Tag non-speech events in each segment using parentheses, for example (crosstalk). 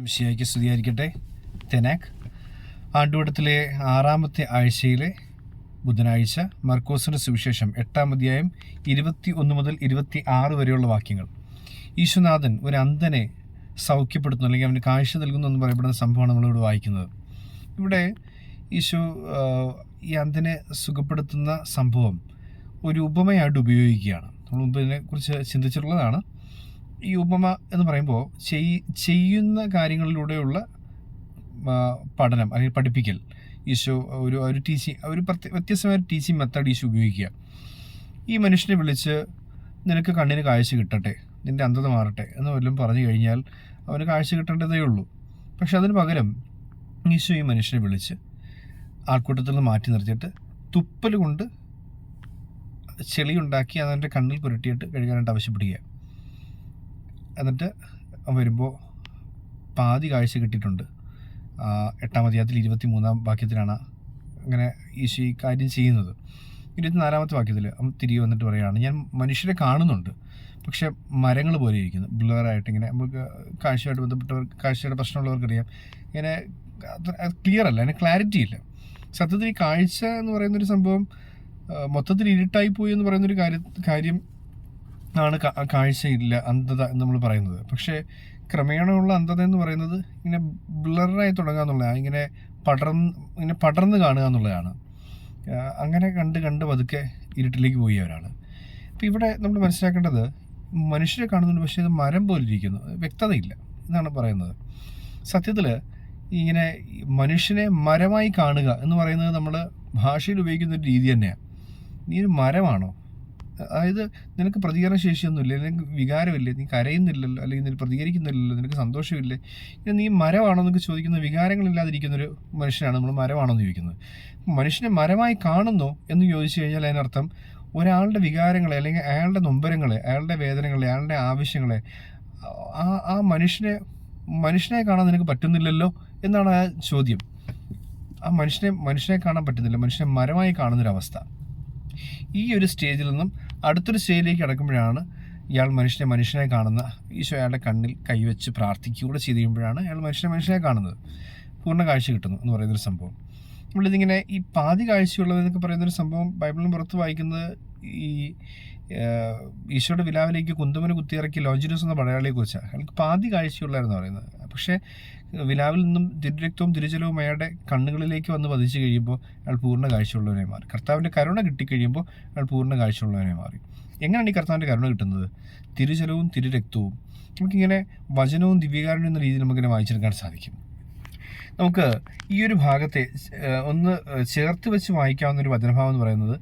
വിഷയായിക്ക് സ്തുതിയായിരിക്കട്ടെ. തെനാക്ക് ആണ്ടുവടത്തിലെ ആറാമത്തെ ആഴ്ചയിലെ ബുധനാഴ്ച മർക്കോസിന്റെ സുവിശേഷം എട്ടാം അധ്യായം ഇരുപത്തി ഒന്ന് മുതൽ ഇരുപത്തി ആറ് വരെയുള്ള വാക്യങ്ങൾ. ഈശ്വനാഥൻ ഒരു അന്ധനെ സൗഖ്യപ്പെടുത്തുന്നു അല്ലെങ്കിൽ അവന് കാഴ്ച നൽകുന്നു എന്ന് പറയപ്പെടുന്ന സംഭവമാണ് നമ്മളിവിടെ വായിക്കുന്നത്. ഇവിടെ ഈശോ ഈ അന്ധനെ സുഖപ്പെടുത്തുന്ന സംഭവം ഒരു ഉപമയായിട്ട് ഉപയോഗിക്കുകയാണ്. നമ്മൾ മുമ്പ് ഇതിനെക്കുറിച്ച് ചിന്തിച്ചിട്ടുള്ളതാണ്. ഈ ഉപമ എന്ന് പറയുമ്പോൾ ചെയ് ചെയ്യുന്ന കാര്യങ്ങളിലൂടെയുള്ള പഠനം അല്ലെങ്കിൽ പഠിപ്പിക്കൽ. ഈശോ ഒരു ഒരു ടീച്ചിങ് ഒരു വ്യത്യസ്തമായ ടീച്ചിങ് മെത്തേഡ് ഈശോ ഉപയോഗിക്കുക. ഈ മനുഷ്യനെ വിളിച്ച് നിനക്ക് കണ്ണിന് കാഴ്ച കിട്ടട്ടെ നിന്റെ അന്ധത മാറട്ടെ എന്ന് വല്ലതും പറഞ്ഞു കഴിഞ്ഞാൽ അവന് കാഴ്ച കിട്ടേണ്ടതേ ഉള്ളൂ. പക്ഷെ അതിന് പകരം ഈശോ ഈ മനുഷ്യനെ വിളിച്ച് ആൾക്കൂട്ടത്തിൽ നിന്ന് മാറ്റി നിർത്തിയിട്ട് തുപ്പൽ കൊണ്ട് ചെളിയുണ്ടാക്കി അതെന്റെ കണ്ണിൽ പുരട്ടിയിട്ട് കഴുകാനായിട്ട് ആവശ്യപ്പെടുക. എന്നിട്ട് വരുമ്പോൾ പാതി കാഴ്ച കിട്ടിയിട്ടുണ്ട്. എട്ടാം അധ്യായത്തിൽ ഇരുപത്തി മൂന്നാം വാക്യത്തിലാണ് അങ്ങനെ ഈശോ ഈ കാര്യം ചെയ്യുന്നത്. ഇരുപത്തിനാലാമത്തെ വാക്യത്തിൽ തിരികെ വന്നിട്ട് പറയുകയാണ് ഞാൻ മനുഷ്യരെ കാണുന്നുണ്ട് പക്ഷെ മരങ്ങൾ പോലെ ഇരിക്കുന്നു. ബ്ലറായിട്ട് ഇങ്ങനെ നമുക്ക് കാഴ്ചയായിട്ട് ബന്ധപ്പെട്ടവർ കാഴ്ചയുടെ പ്രശ്നമുള്ളവർക്കറിയാം. ഇങ്ങനെ ക്ലിയർ അല്ല അതിന് ക്ലാരിറ്റി ഇല്ല. സത്യത്തിൽ ഈ കാഴ്ച എന്ന് പറയുന്നൊരു സംഭവം മൊത്തത്തിൽ ഇരുട്ടായി പോയി എന്ന് പറയുന്നൊരു കാര്യം കാര്യം ആണ് കാഴ്ചയില്ല അന്ധത എന്ന് നമ്മൾ പറയുന്നത്. പക്ഷേ ക്രമേണയുള്ള അന്ധത എന്ന് പറയുന്നത് ഇങ്ങനെ ബ്ലറായി തുടങ്ങുക എന്നുള്ളതാണ്. ഇങ്ങനെ പടർന്ന് ഇങ്ങനെ പടർന്ന് കാണുക എന്നുള്ളതാണ്. അങ്ങനെ കണ്ട് കണ്ട് പതുക്കെ ഇരുട്ടിലേക്ക് പോയവരാണ് അപ്പം ഇവിടെ നമ്മൾ മനസ്സിലാക്കേണ്ടത് മനുഷ്യരെ കാണുന്നുണ്ട് പക്ഷേ ഇത് മരം പോലെ ഇരിക്കുന്നു. വ്യക്തതയില്ല എന്നാണ് പറയുന്നത്. സത്യത്തിൽ ഇങ്ങനെ മനുഷ്യനെ മരമായി കാണുക എന്ന് പറയുന്നത് നമ്മൾ ഭാഷയിൽ ഉപയോഗിക്കുന്ന ഒരു രീതി തന്നെയാണ് നീ ഒരു മരമാണോ? അതായത് നിനക്ക് പ്രതികരണ ശേഷിയൊന്നുമില്ല അല്ലെങ്കിൽ വികാരമില്ലേ നീ കരയുന്നില്ലല്ലോ അല്ലെങ്കിൽ നിനക്ക് പ്രതികരിക്കുന്നില്ലല്ലോ നിനക്ക് സന്തോഷമില്ലേ ഇനി നീ മരമാണോ എന്നൊക്കെ ചോദിക്കുന്ന വികാരങ്ങളില്ലാതിരിക്കുന്ന ഒരു മനുഷ്യനാണ് നമ്മൾ മരമാണോ എന്ന് ചോദിക്കുന്നത്. മനുഷ്യനെ മരമായി കാണുന്നു എന്ന് ചോദിച്ചു കഴിഞ്ഞാൽ അതിനർത്ഥം ഒരാളുടെ വികാരങ്ങളെ അല്ലെങ്കിൽ അയാളുടെ നൊമ്പരങ്ങളെ അയാളുടെ വേദനകളെ അയാളുടെ ആവശ്യങ്ങളെ ആ ആ മനുഷ്യനെ മനുഷ്യനെ കാണാൻ നിനക്ക് പറ്റുന്നില്ലല്ലോ എന്നാണ് ആ ചോദ്യം. ആ മനുഷ്യനെ മനുഷ്യനെ കാണാൻ പറ്റുന്നില്ല മനുഷ്യനെ മരമായി കാണുന്നൊരവസ്ഥ. ഈ ഒരു സ്റ്റേജിൽ നിന്നും അടുത്തൊരു സ്റ്റേജിലേക്ക് കിടക്കുമ്പോഴാണ് ഇയാൾ മനുഷ്യനെ മനുഷ്യനെ കാണുന്ന ഈശോ അയാളുടെ കണ്ണിൽ കൈവച്ച് പ്രാർത്ഥിക്കുകൂടെ ചെയ്ത് കഴിയുമ്പോഴാണ് അയാൾ മനുഷ്യനെ മനുഷ്യനെ കാണുന്നത്. പൂർണ കാഴ്ച കിട്ടുന്നു എന്ന് പറയുന്നൊരു സംഭവം. നമ്മളിതിങ്ങനെ ഈ പാതി കാഴ്ചയുള്ളതെന്നൊക്കെ പറയുന്നൊരു സംഭവം ബൈബിളിന് പുറത്ത് വായിക്കുന്നത് ഈ ഈശോയുടെ വിലാവിലേക്ക് കുന്തമന് കുത്തിയിറക്കി ലോഞ്ചിനോസ് എന്ന പടയാളിയെ കുറിച്ചാണ് അയാൾക്ക് പാതി കാഴ്ചയുള്ളായിരുന്നു പറയുന്നത്. പക്ഷേ വിലാവിൽ നിന്നും തിരുരക്തവും തിരുജലവും അയാളുടെ കണ്ണുകളിലേക്ക് വന്ന് പതിച്ചു കഴിയുമ്പോൾ അയാൾ പൂർണ കാഴ്ചയുള്ളവനെ മാറി. കർത്താവിന്റെ കരുണ കിട്ടിക്കഴിയുമ്പോൾ അയാൾ പൂർണ കാഴ്ചയുള്ളവനെ മാറി. എങ്ങനെയാണ് ഈ കർത്താവിന്റെ കരുണ കിട്ടുന്നത്? തിരുജലവും തിരുരക്തവും. നമുക്കിങ്ങനെ വചനവും ദിവ്യകാരണവും എന്ന രീതിയിൽ നമുക്കിങ്ങനെ വായിച്ചെടുക്കാൻ സാധിക്കും. നമുക്ക് ഈ ഒരു ഭാഗത്തെ ഒന്ന് ചേർത്ത് വെച്ച് വായിക്കാവുന്ന ഒരു വചനഭാവം എന്ന് പറയുന്നത്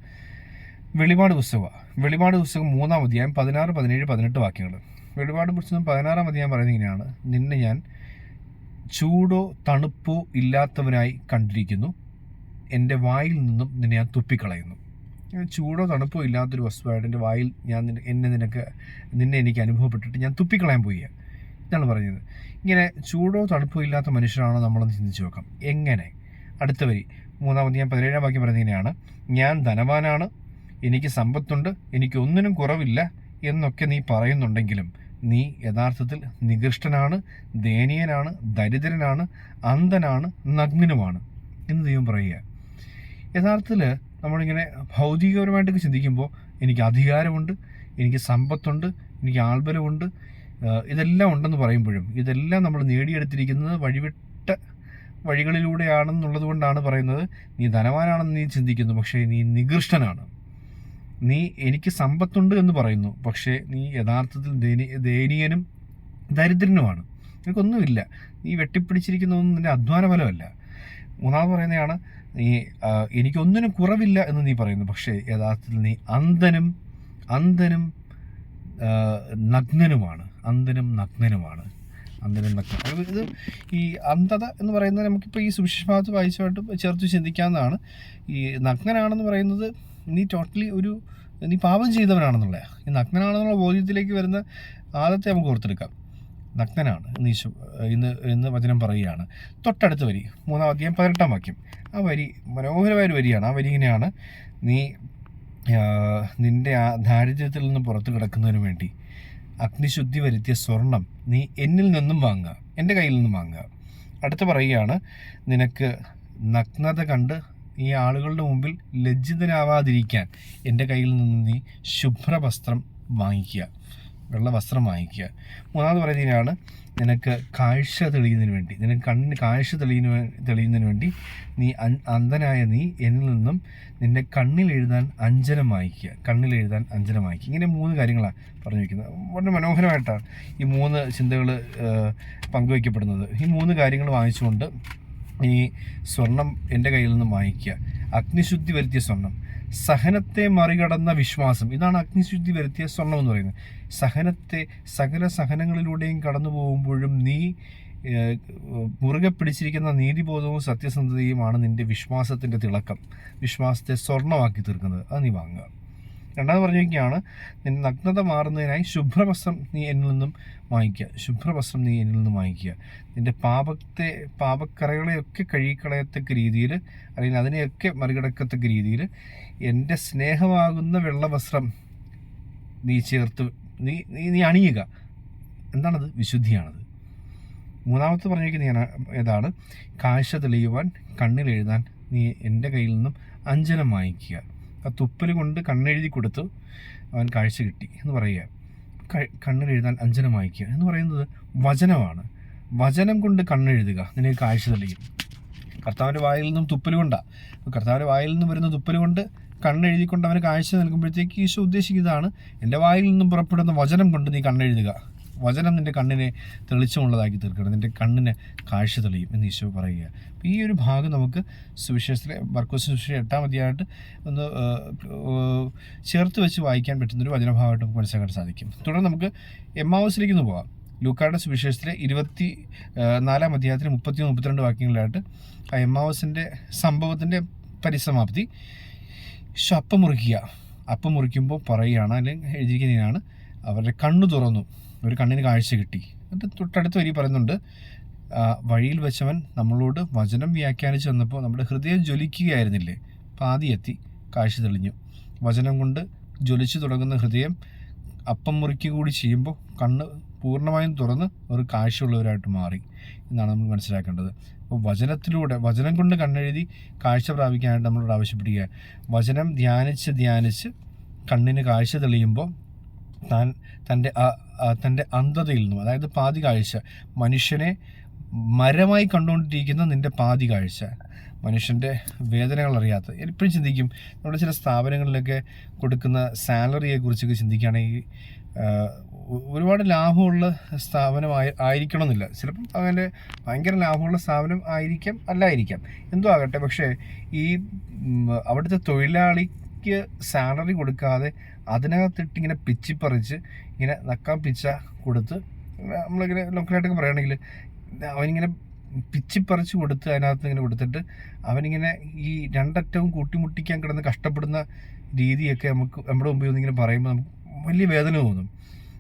വെളിപാട് പുസ്തകമാണ് വെളിപാട് പുസ്തകം മൂന്നാം അധ്യായം പതിനാറ് പതിനേഴ് പതിനെട്ട് വാക്യങ്ങൾ. വെളിപാട് പുസ്തകം പതിനാറാം അധ്യായം പറയുന്നത് ഇങ്ങനെയാണ്. നിന്നെ ഞാൻ ചൂടോ തണുപ്പോ ഇല്ലാത്തവനായി കണ്ടിരിക്കുന്നു. എന്റെ വായിൽ നിന്നും നിന്നെ ഞാൻ തുപ്പിക്കളയുന്നു. ചൂടോ തണുപ്പോ ഇല്ലാത്തൊരു വസ്തുവായിട്ട് എന്റെ വായിൽ ഞാൻ എന്നെ നിനക്ക് നിന്നെ എനിക്ക് അനുഭവപ്പെട്ടിട്ട് ഞാൻ തുപ്പിക്കളയാൻ പോയി ഇതാണ് പറയുന്നത്. ഇങ്ങനെ ചൂടോ തണുപ്പോ ഇല്ലാത്ത മനുഷ്യരാണോ നമ്മളൊന്ന് ചിന്തിച്ച് നോക്കാം. എങ്ങനെ? അടുത്ത വരി. മൂന്നാമത് ഞാൻ പതിനേഴാം വാക്യം പറയുന്നത് ഞാൻ ധനവാനാണ്. എനിക്ക് സമ്പത്തുണ്ട്. എനിക്ക് ഒന്നിനും കുറവില്ല എന്നൊക്കെ നീ പറയുന്നുണ്ടെങ്കിലും നീ യഥാർത്ഥത്തിൽ നികൃഷ്ടനാണ് ദയനീയനാണ് ദരിദ്രനാണ് അന്ധനാണ് നഗ്നനുമാണ് എന്ന് ദൈവം പറയുക. യഥാർത്ഥത്തിൽ നമ്മളിങ്ങനെ ഭൗതികപരമായിട്ടൊക്കെ ചിന്തിക്കുമ്പോൾ എനിക്ക് അധികാരമുണ്ട് എനിക്ക് സമ്പത്തുണ്ട് എനിക്ക് ആൾബലമുണ്ട് ഇതെല്ലാം ഉണ്ടെന്ന് പറയുമ്പോഴും ഇതെല്ലാം നമ്മൾ നേടിയെടുത്തിരിക്കുന്നത് വഴിവിട്ട വഴികളിലൂടെയാണെന്നുള്ളത് കൊണ്ടാണ് പറയുന്നത്. നീ ധനവാനാണെന്ന് നീ ചിന്തിക്കുന്നു പക്ഷേ നീ നികൃഷ്ടനാണ്. നീ എനിക്ക് സമ്പത്തുണ്ട് എന്ന് പറയുന്നു പക്ഷേ നീ യഥാർത്ഥത്തിൽ ദയനീ ദയനീയനും ദരിദ്രനുമാണ്. നിനക്കൊന്നുമില്ല. നീ വെട്ടിപ്പിടിച്ചിരിക്കുന്നതൊന്നും നിന്റെ അധ്വാന ഫലമല്ല മൂന്നാമത് പറയുന്നതാണ് നീ എനിക്കൊന്നിനും കുറവില്ല എന്ന് നീ പറയുന്നു പക്ഷേ യഥാർത്ഥത്തിൽ നീ അന്ധനും അന്ധനും നഗ്നനുമാണ്. അന്ധനും നഗ്നനുമാണ്. അന്ധനും നഗ്നം അതായത് ഇത് ഈ അന്ധത എന്ന് പറയുന്നത് നമുക്കിപ്പോൾ ഈ സുവിശേഷഭാഗത്ത് വായിച്ചുമായിട്ട് ചേർത്ത് ചിന്തിക്കാവുന്നതാണ്. ഈ നഗ്നനാണെന്ന് പറയുന്നത് നീ ടോട്ടലി ഒരു നീ പാപം ചെയ്തവനാണെന്നുള്ള ഈ നഗ്നനാണെന്നുള്ള ബോധ്യത്തിലേക്ക് വരുന്ന ആദ്യത്തെ നമുക്ക് ഓർത്തെടുക്കാം. നഗ്നനാണ്. ഈശോ ഇന്ന് ഇന്ന് വചനം പറയുകയാണ്. തൊട്ടടുത്ത വരി മൂന്നാം അധ്യായം പതിനെട്ടാം വാക്യം. ആ വരി മനോഹരമായൊരു വരിയാണ്. ആ വരി ഇങ്ങനെയാണ്. നീ നിന്റെ ആ ദാരിദ്ര്യത്തിൽ നിന്ന് പുറത്തു കിടക്കുന്നതിന് വേണ്ടി അഗ്നിശുദ്ധി വരുത്തിയ സ്വർണം നീ എന്നിൽ നിന്നും വാങ്ങുക എന്റെ കയ്യിൽ നിന്നും വാങ്ങുക. അടുത്ത് പറയുകയാണ് നിനക്ക് നഗ്നത കണ്ട് ഈ ആളുകളുടെ മുമ്പിൽ ലജ്ജിതനാവാതിരിക്കാൻ എന്റെ കയ്യിൽ നിന്നും നീ ശുഭ്രവസ്ത്രം വാങ്ങിക്കുക. വെള്ള വസ്ത്രം വാങ്ങിക്കുക. മൂന്നാമത് പറയുന്നതിനാണ് നിനക്ക് കാഴ്ച തെളിയുന്നതിന് വേണ്ടി നിനക്ക് കണ്ണിന് കാഴ്ച തെളിയുന്ന തെളിയുന്നതിന് വേണ്ടി നീ അന്ധനായ നീ എന്നിൽ നിന്നും നിന്റെ കണ്ണിൽ എഴുതാൻ അഞ്ജനം വായിക്കുക. കണ്ണിൽ എഴുതാൻ അഞ്ജനം വായിക്കുക. ഇങ്ങനെ മൂന്ന് കാര്യങ്ങളാണ് പറഞ്ഞു വയ്ക്കുന്നത് വളരെ മനോഹരമായിട്ടാണ് ഈ മൂന്ന് ചിന്തകൾ പങ്കുവയ്ക്കപ്പെടുന്നത്. ഈ മൂന്ന് കാര്യങ്ങൾ വാങ്ങിച്ചുകൊണ്ട് നീ സ്വർണം എന്റെ കയ്യിൽ നിന്നും വാങ്ങിക്കുക. അഗ്നിശുദ്ധി വരുത്തിയ സ്വർണം. സഹനത്തെ മറികടന്ന വിശ്വാസം. ഇതാണ് അഗ്നിശുദ്ധി വരുത്തിയ സ്വർണം എന്ന് പറയുന്നത്. സഹനത്തെ സകല സഹനങ്ങളിലൂടെയും കടന്നു പോകുമ്പോഴും നീ മുറുകെ പിടിച്ചിരിക്കുന്ന നീതിബോധവും സത്യസന്ധതയുമാണ് നിന്റെ വിശ്വാസത്തിന്റെ തിളക്കം. വിശ്വാസത്തെ സ്വർണമാക്കി തീർക്കുന്നത്. അത് നീ വാങ്ങുക. രണ്ടാമത് പറഞ്ഞിരിക്കുകയാണ് നിന്റെ നഗ്നത മാറുന്നതിനായി ശുഭ്രവസ്ത്രം നീ എന്നിൽ നിന്നും വാങ്ങിക്കുക. ശുഭ്രവസ്ത്രം നീ എന്നിൽ നിന്നും വാങ്ങിക്കുക. നിന്റെ പാപത്തെ പാപക്കറകളെയൊക്കെ കഴുകിക്കളയത്തക്ക രീതിയിൽ അല്ലെങ്കിൽ അതിനെയൊക്കെ മറികടക്കത്തക്ക രീതിയിൽ എന്റെ സ്നേഹമാകുന്ന വെള്ളവസ്ത്രം നീ ചേർത്ത് നീ നീ നീ അണിയുക. എന്താണത്? വിശുദ്ധിയാണത്. മൂന്നാമത്തെ പറഞ്ഞിരിക്കുന്ന ഞാൻ ഏതാണ്? കാഴ്ച തെളിയുവാൻ കണ്ണിലെഴുതാൻ നീ എന്റെ കയ്യിൽ നിന്നും അഞ്ജനം വാങ്ങിക്കുക. ആ തുപ്പൽ കൊണ്ട് കണ്ണെഴുതി കൊടുത്തു. അവൻ കാഴ്ച കിട്ടി എന്ന് പറയുക. കണ്ണിലെഴുതാൻ അഞ്ജനം വായിക്കുക എന്ന് പറയുന്നത് വചനമാണ്. വചനം കൊണ്ട് കണ്ണെഴുതുക. നിനക്ക് കാഴ്ച തെളിയും. കർത്താവിന്റെ വായിൽ നിന്നും തുപ്പൽ കൊണ്ടാണ് കർത്താവിന്റെ വായിൽ നിന്നും വരുന്ന തുപ്പൽ കൊണ്ട് കണ്ണെഴുതിക്കൊണ്ട് അവന് കാഴ്ച നൽകുമ്പോഴത്തേക്ക് ഈശോ ഉദ്ദേശിക്കുന്നതാണ് എന്റെ വായിൽ നിന്നും പുറപ്പെടുന്ന വചനം കൊണ്ട് നീ കണ്ണെഴുതുക. വചനം നിന്റെ കണ്ണിനെ തെളിച്ചമുള്ളതാക്കി തീർക്കണം നിന്റെ കണ്ണിനെ കാഴ്ച തെളിയും എന്ന് ഈശോ പറയുക. അപ്പോൾ ഈ ഒരു ഭാഗം നമുക്ക് സുവിശേഷത്തിലെ ബർക്കോസ് സുവിശേഷം എട്ടാം അധ്യായമായിട്ട് ഒന്ന് ചേർത്ത് വെച്ച് വായിക്കാൻ പറ്റുന്നൊരു വചനഭാഗമായിട്ട് നമുക്ക് മനസ്സിലാക്കാൻ സാധിക്കും. തുടർന്ന് നമുക്ക് എമ്മാവസിലേക്ക് ഒന്ന് പോകാം ലൂക്കായുടെ സുവിശേഷത്തിലെ ഇരുപത്തി നാലാം അധ്യായത്തിൽ മുപ്പത്തി മുപ്പത്തിരണ്ട് വാക്യങ്ങളിലായിട്ട് ആ എമ്മാവസിന്റെ സംഭവത്തിന്റെ പരിസമാപ്തി. ഈശോ അപ്പം മുറിക്കുക. അപ്പം മുറിക്കുമ്പോൾ പറയുകയാണ് അല്ലെങ്കിൽ എഴുതിയിരിക്കുന്നതിനാണ് അവരുടെ കണ്ണു തുറന്നു. ഒരു കണ്ണിന് കാഴ്ച കിട്ടി. എന്നിട്ട് തൊട്ടടുത്ത് വരി പറയുന്നുണ്ട് വഴിയിൽ വെച്ചവൻ നമ്മളോട് വചനം വ്യാഖ്യാനിച്ച് വന്നപ്പോൾ നമ്മുടെ ഹൃദയം ജ്വലിക്കുകയായിരുന്നില്ലേ? പാതി എത്തി കാഴ്ച തെളിഞ്ഞു. വചനം കൊണ്ട് ജ്വലിച്ചു തുടങ്ങുന്ന ഹൃദയം അപ്പം മുറിക്കുക കൂടി ചെയ്യുമ്പോൾ കണ്ണ് പൂർണമായും തുറന്ന് ഒരു കാഴ്ചയുള്ളവരായിട്ട് മാറി. എന്നാണ് നമ്മൾ മനസ്സിലാക്കേണ്ടത്. അപ്പോൾ വചനത്തിലൂടെ വചനം കൊണ്ട് കണ്ണെഴുതി കാഴ്ച പ്രാപിക്കാനായിട്ട് നമ്മളോട് ആവശ്യപ്പെടുക. വചനം ധ്യാനിച്ച് ധ്യാനിച്ച് കണ്ണിന് കാഴ്ച തെളിയുമ്പോൾ താൻ തന്റെ ആ- തന്റെ അന്ധതയിൽ നിന്നും അതായത് പാതി കാഴ്ച മനുഷ്യനെ മരമായി കണ്ടുകൊണ്ടിരിക്കുന്ന നിന്റെ പാതി കാഴ്ച മനുഷ്യന്റെ വേദനകൾ അറിയാത്ത. എപ്പോഴും ചിന്തിക്കും നമ്മുടെ ചില സ്ഥാപനങ്ങളിലൊക്കെ കൊടുക്കുന്ന സാലറിയെ കുറിച്ചൊക്കെ ചിന്തിക്കുകയാണെങ്കിൽ ഒരുപാട് ലാഭമുള്ള സ്ഥാപനമായി ആയിരിക്കണമെന്നില്ല. ചിലപ്പം അങ്ങനെ ഭയങ്കര ലാഭമുള്ള സ്ഥാപനം ആയിരിക്കാം അല്ലായിരിക്കാം. എന്തോ ആകട്ടെ. പക്ഷേ ഈ അവിടുത്തെ തൊഴിലാളിക്ക് സാലറി കൊടുക്കാതെ അതിനകത്തിട്ട് ഇങ്ങനെ പിച്ചിപ്പറിച്ച് ഇങ്ങനെ നക്കാൻ പിച്ച കൊടുത്ത് നമ്മളിങ്ങനെ ലോക്കലായിട്ടൊക്കെ പറയുകയാണെങ്കിൽ അവനിങ്ങനെ പിച്ചിപ്പറിച്ച് കൊടുത്ത് അതിനകത്ത് ഇങ്ങനെ കൊടുത്തിട്ട് അവനിങ്ങനെ ഈ രണ്ടറ്റവും കൂട്ടിമുട്ടിക്കാൻ കിടന്ന് കഷ്ടപ്പെടുന്ന രീതിയൊക്കെ നമുക്ക് നമ്മുടെ മുമ്പിൽ ഇങ്ങനെ പറയുമ്പോൾ നമുക്ക് വലിയ വേദന തോന്നും.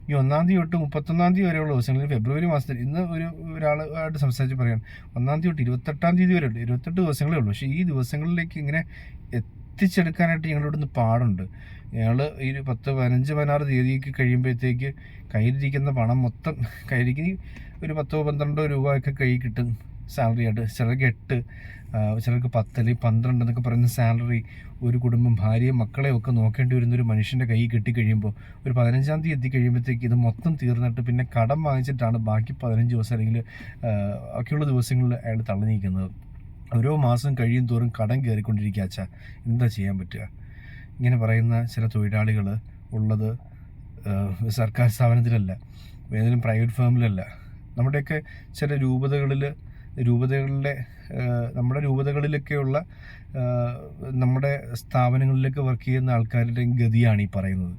ഈ ഒന്നാം തീയതി തൊട്ട് മുപ്പത്തൊന്നാം തീയതി വരെയുള്ള ദിവസങ്ങളിൽ ഫെബ്രുവരി മാസത്തിൽ ഇന്ന് ഒരു ഒരാളായിട്ട് സംസാരിച്ച് പറയാം ഒന്നാം തീയതി തൊട്ട് ഇരുപത്തെട്ടാം തീയതി വരെ ഇരുപത്തെട്ട് ദിവസങ്ങളേ ഉള്ളൂ. പക്ഷേ ഈ ദിവസങ്ങളിലേക്ക് ഇങ്ങനെ എത്തിച്ചെടുക്കാനായിട്ട് ഞങ്ങളുടെ ഇവിടുന്ന് പാടുണ്ട്. ഞങ്ങൾ ഈ പത്ത് പതിനഞ്ച് പതിനാറ് തീയതിക്ക് കഴിയുമ്പോഴത്തേക്ക് കയ്യിലിരിക്കുന്ന പണം മൊത്തം (laughs) കയ്യിലേക്ക് ഒരു പത്തോ പന്ത്രണ്ടോ രൂപ ഒക്കെ കയ്യിൽ കിട്ടും സാലറി ആയിട്ട്. ചിലർക്ക് എട്ട് ചിലർക്ക് പത്ത് അല്ലെങ്കിൽ പന്ത്രണ്ട് എന്നൊക്കെ പറയുന്ന സാലറി ഒരു കുടുംബം ഭാര്യയും മക്കളെയും ഒക്കെ നോക്കേണ്ടി വരുന്ന ഒരു മനുഷ്യന്റെ കൈ കിട്ടിക്കഴിയുമ്പോൾ ഒരു പതിനഞ്ചാം തീയതി എത്തിക്കഴിയുമ്പോഴത്തേക്ക് ഇത് മൊത്തം തീർന്നിട്ട് പിന്നെ കടം വാങ്ങിച്ചിട്ടാണ് ബാക്കി പതിനഞ്ച് ദിവസം അല്ലെങ്കിൽ ഒക്കെയുള്ള ദിവസങ്ങളിൽ അയാൾ തള്ളി നീക്കുന്നത്. ഓരോ മാസം കഴിയും തോറും കടം കയറിക്കൊണ്ടിരിക്കുക അച്ഛാ. എന്താ ചെയ്യാൻ പറ്റുക? ഇങ്ങനെ പറയുന്ന ചില തൊഴിലാളികൾ ഉള്ളത് സർക്കാർ സ്ഥാപനത്തിലല്ല ഏതെങ്കിലും പ്രൈവറ്റ് ഫേമിലല്ല. നമ്മുടെയൊക്കെ ചില രൂപതകളിൽ രൂപതകളിലെ നമ്മുടെ രൂപതകളിലൊക്കെയുള്ള നമ്മുടെ സ്ഥാപനങ്ങളിലൊക്കെ വർക്ക് ചെയ്യുന്ന ആൾക്കാരുടെ ഗതിയാണ് ഈ പറയുന്നത്.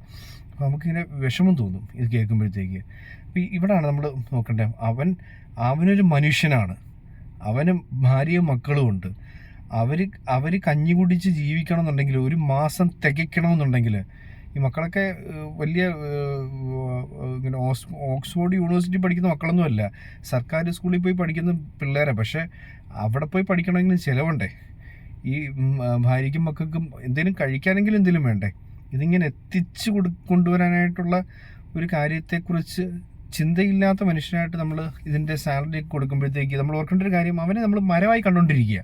അപ്പോൾ നമുക്കിങ്ങനെ വിഷമം തോന്നും ഇത് കേൾക്കുമ്പോഴത്തേക്ക്. അപ്പോൾ ഇവിടാണ് നമ്മൾ നോക്കേണ്ടത് അവൻ അവനൊരു മനുഷ്യനാണ്. അവന് ഭാര്യയും മക്കളും ഉണ്ട്. അവർ അവർ കഞ്ഞി കുടിച്ച് ജീവിക്കണം എന്നുണ്ടെങ്കിൽ ഒരു മാസം തികയ്ക്കണമെന്നുണ്ടെങ്കിൽ ഈ മക്കളൊക്കെ വലിയ ഇങ്ങനെ ഓക്സ്ഫോർഡ് യൂണിവേഴ്സിറ്റി പഠിക്കുന്ന മക്കളൊന്നുമല്ല. സർക്കാർ സ്കൂളിൽ പോയി പഠിക്കുന്ന പിള്ളേരെ. പക്ഷേ അവിടെ പോയി പഠിക്കണമെങ്കിൽ ചിലവുണ്ടേ. ഈ ഭാര്യയ്ക്കും മക്കൾക്കും എന്തെങ്കിലും കഴിക്കാനെങ്കിലും എന്തെങ്കിലും വേണ്ടേ? ഇതിങ്ങനെ എത്തിച്ചു കൊടു കൊണ്ടുവരാനായിട്ടുള്ള ഒരു കാര്യത്തെക്കുറിച്ച് ചിന്തയില്ലാത്ത മനുഷ്യനായിട്ട് നമ്മൾ ഇതിന്റെ സാലറി കൊടുക്കുമ്പോഴത്തേക്ക് നമ്മൾ ഓർക്കേണ്ട ഒരു കാര്യം അവനെ നമ്മൾ മരമായി കണ്ടുകൊണ്ടിരിക്കുക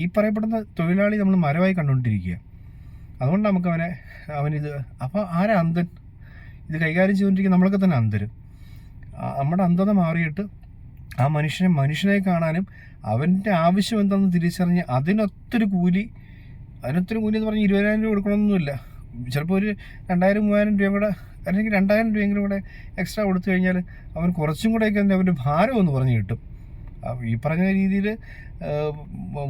ഈ പറയപ്പെടുന്ന തൊഴിലാളി നമ്മൾ മരമായി കണ്ടുകൊണ്ടിരിക്കുക. അതുകൊണ്ട് നമുക്ക് അവനെ അവനിത് അപ്പോൾ ആരാ അന്ധൻ? ഇത് കൈകാര്യം ചെയ്തുകൊണ്ടിരിക്കുക നമ്മളൊക്കെ തന്നെ അന്ധരും. നമ്മുടെ അന്ധത മാറിയിട്ട് ആ മനുഷ്യനെ മനുഷ്യനെ കാണാനും അവന്റെ ആവശ്യം എന്താണെന്ന് തിരിച്ചറിഞ്ഞ് അതിനൊത്തൊരു കൂലി അതിനൊത്തൊരു കൂലി എന്ന് പറഞ്ഞ് ഇരുപതിനായിരം രൂപ കൊടുക്കണമെന്നൊന്നുമില്ല ചിലപ്പോൾ ഒരു രണ്ടായിരം മൂവായിരം രൂപ കൂടെ അല്ലെങ്കിൽ രണ്ടായിരം രൂപയെങ്കിലും കൂടെ എക്സ്ട്രാ കൊടുത്തു കഴിഞ്ഞാൽ അവൻ കുറച്ചും കൂടെയൊക്കെ അവന്റെ ഭാരം ഒന്ന് പറഞ്ഞ് കിട്ടും. ഈ പറഞ്ഞ രീതിയിൽ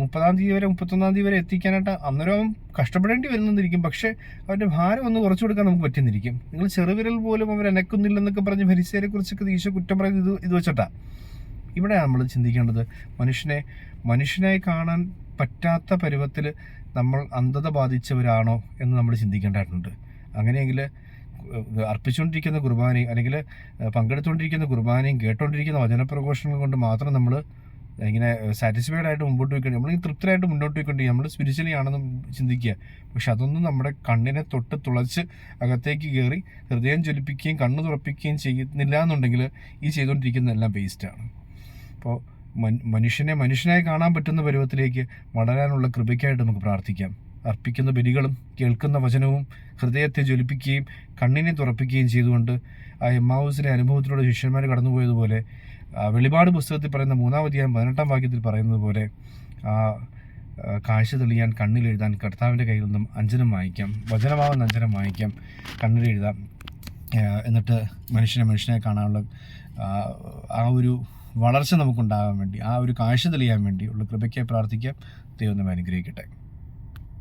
മുപ്പതാം തീയതി വരെ മുപ്പത്തൊന്നാം തീയതി വരെ എത്തിക്കാനായിട്ട് അന്നേരം അവൻ കഷ്ടപ്പെടേണ്ടി വരുന്നെന്നിരിക്കും. പക്ഷേ അവന്റെ ഭാരം ഒന്ന് കുറച്ചു കൊടുക്കാൻ നമുക്ക് പറ്റുന്നിരിക്കും. നിങ്ങൾ ചെറുവിരൽ പോലും അവർ അനക്കുന്നില്ലെന്നൊക്കെ പറഞ്ഞ് ഭരിച്ചതിനെ കുറിച്ചൊക്കെ ഈശോ കുറ്റം പറയുന്നത് ഇത് ഇത് വെച്ചിട്ടാ. ഇവിടെ നമ്മൾ ചിന്തിക്കേണ്ടത്. മനുഷ്യനെ മനുഷ്യനായി കാണാൻ പറ്റാത്ത പരുവത്തിൽ നമ്മൾ അന്ധത ബാധിച്ചവരാണോ എന്ന് നമ്മൾ ചിന്തിക്കേണ്ടതായിട്ടുണ്ട്. അങ്ങനെയെങ്കിൽ അർപ്പിച്ചുകൊണ്ടിരിക്കുന്ന കുർബാനയും അല്ലെങ്കിൽ പങ്കെടുത്തുകൊണ്ടിരിക്കുന്ന കുർബാനയും കേട്ടുകൊണ്ടിരിക്കുന്ന വചനപ്രഘോഷങ്ങൾ കൊണ്ട് മാത്രം നമ്മൾ ഇങ്ങനെ സാറ്റിസ്ഫൈഡ് ആയിട്ട് മുമ്പോട്ട് പോയിക്കൊണ്ട് നമ്മൾ തൃപ്തരായിട്ട് മുന്നോട്ട് പോയിക്കൊണ്ട് നമ്മൾ സ്പിരിച്വലി ആണെന്ന് ചിന്തിക്കുക. പക്ഷെ അതൊന്നും നമ്മുടെ കണ്ണിനെ തൊട്ട് തുളച്ച് അകത്തേക്ക് കയറി ഹൃദയം ജ്വലിപ്പിക്കുകയും കണ്ണു തുറപ്പിക്കുകയും ചെയ്യുന്നില്ല എന്നുണ്ടെങ്കിൽ ഈ ചെയ്തുകൊണ്ടിരിക്കുന്നതെല്ലാം വേസ്റ്റാണ് അപ്പോൾ മനുഷ്യനെ മനുഷ്യനായി കാണാൻ പറ്റുന്ന പരുവത്തിലേക്ക് വളരാനുള്ള കൃപയ്ക്കായിട്ട് നമുക്ക് പ്രാർത്ഥിക്കാം. അർപ്പിക്കുന്ന ബലികളും കേൾക്കുന്ന വചനവും ഹൃദയത്തെ ജ്വലിപ്പിക്കുകയും കണ്ണിനെ തുറപ്പിക്കുകയും ചെയ്തുകൊണ്ട് ആ എമ്മാവൂസിലെ അനുഭവത്തിലൂടെ ശിഷ്യന്മാർ കടന്നുപോയതുപോലെ വെളിപാട് പുസ്തകത്തിൽ പറയുന്ന മൂന്നാം അധ്യായം പതിനെട്ടാം വാക്യത്തിൽ പറയുന്നത് പോലെ ആ കാഴ്ച തെളിയാൻ കണ്ണിലെഴുതാൻ കർത്താവിന്റെ കയ്യിൽ നിന്നും അഞ്ജനം വാങ്ങിക്കാം. വചനമാവുന്ന അഞ്ജനം വാങ്ങിക്കാം. കണ്ണിലെഴുതാം എന്നിട്ട് മനുഷ്യനെ മനുഷ്യനെ കാണാനുള്ള ആ ഒരു വളർച്ച നമുക്കുണ്ടാകാൻ വേണ്ടി ആ ഒരു കാഴ്ച തെളിയാൻ വേണ്ടി ഉള്ള കൃപയ്ക്കായി പ്രാർത്ഥിക്കാം. ദൈവം നമ്മെ അനുഗ്രഹിക്കട്ടെ.